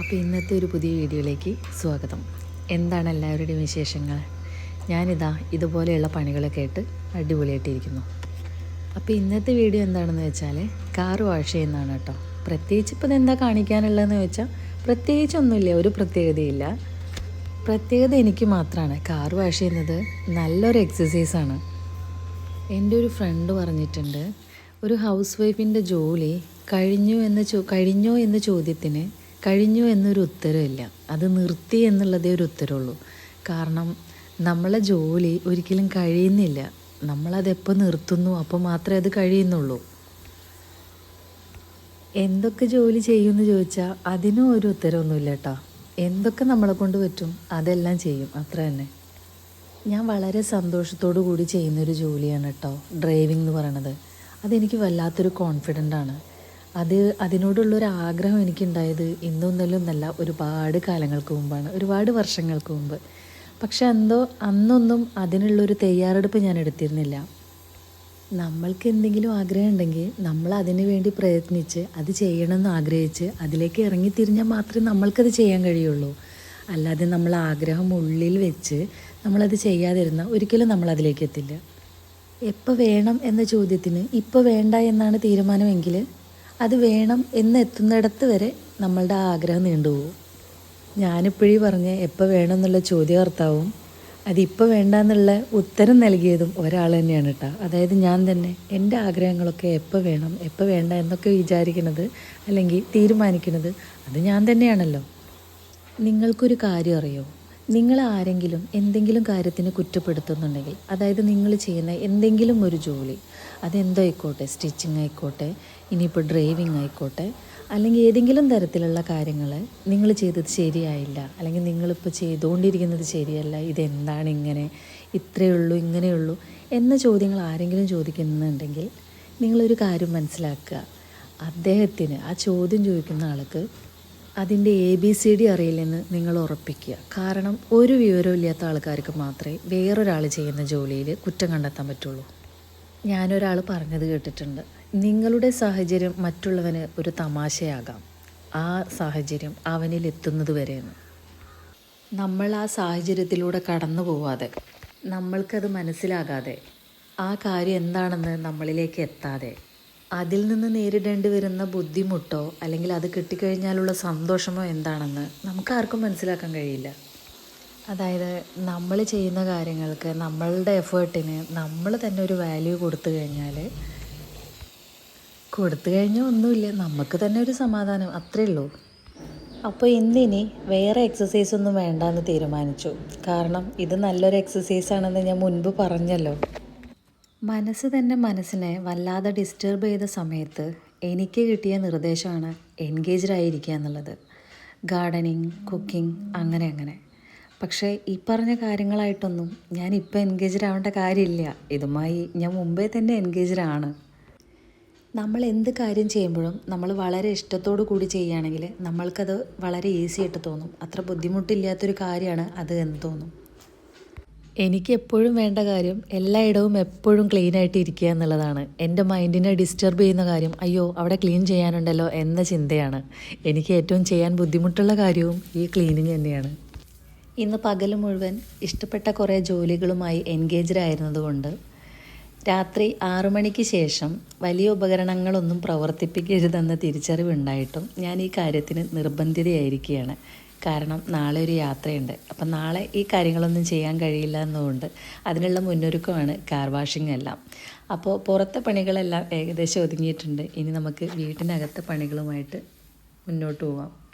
അപ്പോൾ ഇന്നത്തെ ഒരു പുതിയ വീഡിയോയിലേക്ക് സ്വാഗതം. എന്താണ് എല്ലാവരുടെയും വിശേഷങ്ങൾ? ഞാനിതാ ഇതുപോലെയുള്ള പണികളൊക്കെ ആയിട്ട് അടിപൊളിയായിട്ടിരിക്കുന്നു. അപ്പോൾ ഇന്നത്തെ വീഡിയോ എന്താണെന്ന് വെച്ചാൽ കാർ വാഷ് ചെയ്യുന്നതാണ് കേട്ടോ. പ്രത്യേകിച്ച് ഇപ്പോൾ ഇതെന്താ കാണിക്കാനുള്ളതെന്ന് വെച്ചാൽ പ്രത്യേകിച്ചൊന്നുമില്ല ഒരു പ്രത്യേകതയില്ല. പ്രത്യേകത എനിക്ക് മാത്രമാണ് കാർ വാഷ് ചെയ്യുന്നത് നല്ലൊരു എക്സസൈസാണ് എന്റെ ഒരു ഫ്രണ്ട് പറഞ്ഞിട്ടുണ്ട് ഒരു ഹൗസ് വൈഫിന്റെ ജോലി കഴിഞ്ഞു എന്ന് ചോ കഴിഞ്ഞോ എന്ന ചോദ്യത്തിന് കഴിഞ്ഞു എന്നൊരു ഉത്തരമില്ല അത് നിർത്തി എന്നുള്ളതേ ഒരു ഉത്തരവുള്ളൂ. കാരണം നമ്മളെ ജോലി ഒരിക്കലും കഴിയുന്നില്ല. നമ്മളതെപ്പോൾ നിർത്തുന്നു അപ്പോൾ മാത്രമേ അത് കഴിയുന്നുള്ളൂ. എന്തൊക്കെ ജോലി ചെയ്യുമെന്ന് ചോദിച്ചാൽ അതിനും ഒരു ഉത്തരവൊന്നുമില്ല കേട്ടോ. എന്തൊക്കെ നമ്മളെ കൊണ്ട് പറ്റും അതെല്ലാം ചെയ്യും. അത്ര തന്നെ. ഞാൻ വളരെ സന്തോഷത്തോടു കൂടി ചെയ്യുന്നൊരു ജോലിയാണ് കേട്ടോ. ഡ്രൈവിംഗ് എന്ന് പറയണത്. അതെനിക്ക് വല്ലാത്തൊരു കോൺഫിഡന്റ് ആണ്. അത് അതിനോടുള്ളൊരു ആഗ്രഹം എനിക്കുണ്ടായത് ഇന്നൊന്നലും എന്നല്ല ഒരുപാട് കാലങ്ങൾക്ക് മുമ്പാണ് ഒരുപാട് വർഷങ്ങൾക്ക് മുമ്പ്. പക്ഷെ എന്തോ അന്നൊന്നും അതിനുള്ളൊരു തയ്യാറെടുപ്പ് ഞാൻ എടുത്തിരുന്നില്ല. നമ്മൾക്ക് എന്തെങ്കിലും ആഗ്രഹം ഉണ്ടെങ്കിൽ നമ്മൾ അതിനു വേണ്ടി പ്രയത്നിച്ച് അത് ചെയ്യണമെന്ന് ആഗ്രഹിച്ച് അതിലേക്ക് ഇറങ്ങിത്തിരിഞ്ഞാൽ മാത്രമേ നമ്മൾക്കത് ചെയ്യാൻ കഴിയുള്ളൂ. അല്ലാതെ നമ്മൾ ആഗ്രഹം ഉള്ളിൽ വെച്ച് നമ്മളത് ചെയ്യാതിരുന്ന ഒരിക്കലും നമ്മൾ അതിലേക്ക് എത്തില്ല. എപ്പോൾ വേണം എന്ന ചോദ്യത്തിന് ഇപ്പോൾ വേണ്ട എന്നാണ് തീരുമാനമെങ്കിൽ അത് വേണം എന്ന് എത്തുന്നിടത്ത് വരെ നമ്മളുടെ ആ ആഗ്രഹം നീണ്ടുപോകും ഞാനിപ്പോഴീ പറഞ്ഞ് എപ്പോൾ വേണം എന്നുള്ള ചോദ്യകർത്താവും അതിപ്പോൾ വേണ്ട എന്നുള്ള ഉത്തരം നൽകിയതും ഒരാൾ തന്നെയാണ് കേട്ടോ അതായത് ഞാൻ തന്നെ എന്റെ ആഗ്രഹങ്ങളൊക്കെ എപ്പോൾ വേണം എപ്പോൾ വേണ്ട എന്നൊക്കെ വിചാരിക്കുന്നത് അല്ലെങ്കിൽ തീരുമാനിക്കുന്നത് അത് ഞാൻ തന്നെയാണല്ലോ. നിങ്ങൾക്കൊരു കാര്യം അറിയോ? നിങ്ങൾ ആരെങ്കിലും എന്തെങ്കിലും കാര്യത്തിന് കുറ്റപ്പെടുത്തുന്നുണ്ടെങ്കിൽ അതായത് നിങ്ങൾ ചെയ്യുന്ന എന്തെങ്കിലും ഒരു ജോലി അതെന്തോ ആയിക്കോട്ടെ സ്റ്റിച്ചിങ് ആയിക്കോട്ടെ ഇനിയിപ്പോൾ ഡ്രൈവിംഗ് ആയിക്കോട്ടെ. അല്ലെങ്കിൽ ഏതെങ്കിലും തരത്തിലുള്ള കാര്യങ്ങൾ നിങ്ങൾ ചെയ്തത് ശരിയായില്ല. അല്ലെങ്കിൽ നിങ്ങളിപ്പോൾ ചെയ്തുകൊണ്ടിരിക്കുന്നത് ശരിയല്ല. ഇതെന്താണ് ഇങ്ങനെ? ഇത്രയേ ഉള്ളൂ ഇങ്ങനെയുള്ളൂ എന്ന ചോദ്യങ്ങൾ ആരെങ്കിലും ചോദിക്കുന്നുണ്ടെങ്കിൽ നിങ്ങളൊരു കാര്യം മനസ്സിലാക്കുക. അദ്ദേഹത്തിന് ആ ചോദ്യം ചോദിക്കുന്ന ആൾക്ക് അതിന്റെ എ ബി സി ഡി അറിയില്ലെന്ന് നിങ്ങൾ ഉറപ്പിക്കുക. കാരണം ഒരു വിവരവും ഇല്ലാത്ത ആൾക്കാർക്ക് മാത്രമേ വേറൊരാൾ ചെയ്യുന്ന ജോലിയിൽ കുറ്റം കണ്ടെത്താൻ പറ്റുള്ളൂ. ഞാനൊരാൾ പറഞ്ഞത് കേട്ടിട്ടുണ്ട്. നിങ്ങളുടെ സാഹചര്യം മറ്റുള്ളവന് ഒരു തമാശയാകാം. ആ സാഹചര്യം അവനിൽ എത്തുന്നത് വരെയെന്ന് നമ്മൾ ആ സാഹചര്യത്തിലൂടെ കടന്നു പോവാതെ നമ്മൾക്കത് മനസ്സിലാകാതെ ആ കാര്യം എന്താണെന്ന് നമ്മളിലേക്ക് എത്താതെ അതിൽ നിന്ന് നേരിടേണ്ടി വരുന്ന ബുദ്ധിമുട്ടോ അല്ലെങ്കിൽ അത് കിട്ടിക്കഴിഞ്ഞാലുള്ള സന്തോഷമോ എന്താണെന്ന് നമുക്കാർക്കും മനസ്സിലാക്കാൻ കഴിയില്ല. അതായത് നമ്മൾ ചെയ്യുന്ന കാര്യങ്ങൾക്ക് നമ്മളുടെ എഫേർട്ടിന് നമ്മൾ തന്നെ ഒരു വാല്യൂ കൊടുത്തു കഴിഞ്ഞാൽ കൊടുത്തു കഴിഞ്ഞാൽ ഒന്നുമില്ല. നമുക്ക് തന്നെ ഒരു സമാധാനം. അത്രേ ഉള്ളൂ. അപ്പോൾ ഇന്നിനി വേറെ എക്സസൈസ് ഒന്നും വേണ്ടെന്ന് തീരുമാനിച്ചു. കാരണം ഇത് നല്ലൊരു എക്സസൈസ് ആണെന്ന് ഞാൻ മുൻപ് പറഞ്ഞല്ലോ. മനസ്സ് തന്നെ മനസ്സിനെ വല്ലാതെ ഡിസ്റ്റർബ് ചെയ്ത സമയത്ത് എനിക്ക് കിട്ടിയ നിർദ്ദേശമാണ് എൻഗേജ്ഡ് ആയിരിക്കുക എന്നുള്ളത്. ഗാർഡനിങ് കുക്കിംഗ് അങ്ങനെ അങ്ങനെ. പക്ഷേ ഈ പറഞ്ഞ കാര്യങ്ങളായിട്ടൊന്നും ഞാൻ ഇപ്പോൾ എൻഗേജ്ഡ് ആവേണ്ട കാര്യമില്ല. ഇതുമായി ഞാൻ മുമ്പേ തന്നെ എൻഗേജ്ഡ് ആണ്. നമ്മൾ എന്ത് കാര്യം ചെയ്യുമ്പോഴും നമ്മൾ വളരെ ഇഷ്ടത്തോടു കൂടി ചെയ്യുകയാണെങ്കിൽ നമ്മൾക്കത് വളരെ ഈസി ആയിട്ട് തോന്നും. അത്ര ബുദ്ധിമുട്ടില്ലാത്തൊരു കാര്യമാണ് അത് എന്ന് തോന്നും. എനിക്ക് എപ്പോഴും വേണ്ട കാര്യം എല്ലായിടവും എപ്പോഴും ക്ലീൻ ആയിട്ട് ഇരിക്കുക എന്നുള്ളതാണ്. എന്റെ മൈൻഡിനെ ഡിസ്റ്റർബ് ചെയ്യുന്ന കാര്യം അയ്യോ അവിടെ ക്ലീൻ ചെയ്യാനുണ്ടല്ലോ എന്ന ചിന്തയാണ്. എനിക്ക് ഏറ്റവും ചെയ്യാൻ ബുദ്ധിമുട്ടുള്ള കാര്യവും ഈ ക്ലീനിങ് തന്നെയാണ്. ഇന്ന് പകൽ മുഴുവൻ ഇഷ്ടപ്പെട്ട കുറേ ജോലികളുമായി എൻഗേജ്ഡ് ആയിരുന്നതുകൊണ്ട് രാത്രി ആറു മണിക്ക് ശേഷം വലിയ ഉപകരണങ്ങളൊന്നും പ്രവർത്തിപ്പിക്കരുതെന്ന തിരിച്ചറിവുണ്ടായിട്ടും ഞാൻ ഈ കാര്യത്തിന് നിർബന്ധിതയായിരിക്കുകയാണ്. കാരണം നാളെ ഒരു യാത്രയുണ്ട്. അപ്പം നാളെ ഈ കാര്യങ്ങളൊന്നും ചെയ്യാൻ കഴിയില്ല എന്നതുകൊണ്ട് അതിനുള്ള മുന്നൊരുക്കമാണ് കാർ വാഷിംഗ് എല്ലാം. അപ്പോൾ പുറത്തെ പണികളെല്ലാം ഏകദേശം ഒതുങ്ങിയിട്ടുണ്ട്. ഇനി നമുക്ക് വീട്ടിനകത്തെ പണികളുമായിട്ട് മുന്നോട്ട് പോവാം.